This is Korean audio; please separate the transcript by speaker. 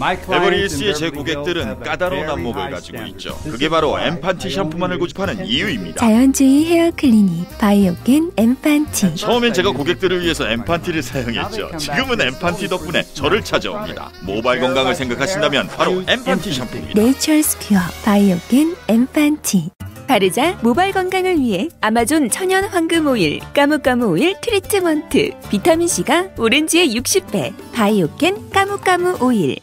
Speaker 1: 에버리힐스의 제 고객들은 까다로운 안목을 가지고 있죠. 그게 바로 엠판티 샴푸만을 고집하는 이유입니다.
Speaker 2: 자연주의 헤어 클리닉 바이오겐 엠판티
Speaker 1: 처음엔 제가 고객들을 위해서 엠판티를 사용했죠. 지금은 엠판티 덕분에 저를 찾아옵니다. 모발 건강을 생각하신다면 바로 엠판티 샴푸입니다.
Speaker 2: 네이처스 큐어 바이오겐 엠판티 바르자 모발 건강을 위해 아마존 천연 황금 오일 까무까무 오일 트리트먼트 비타민 C가 오렌지의 60배 바이오겐 까무까무 오일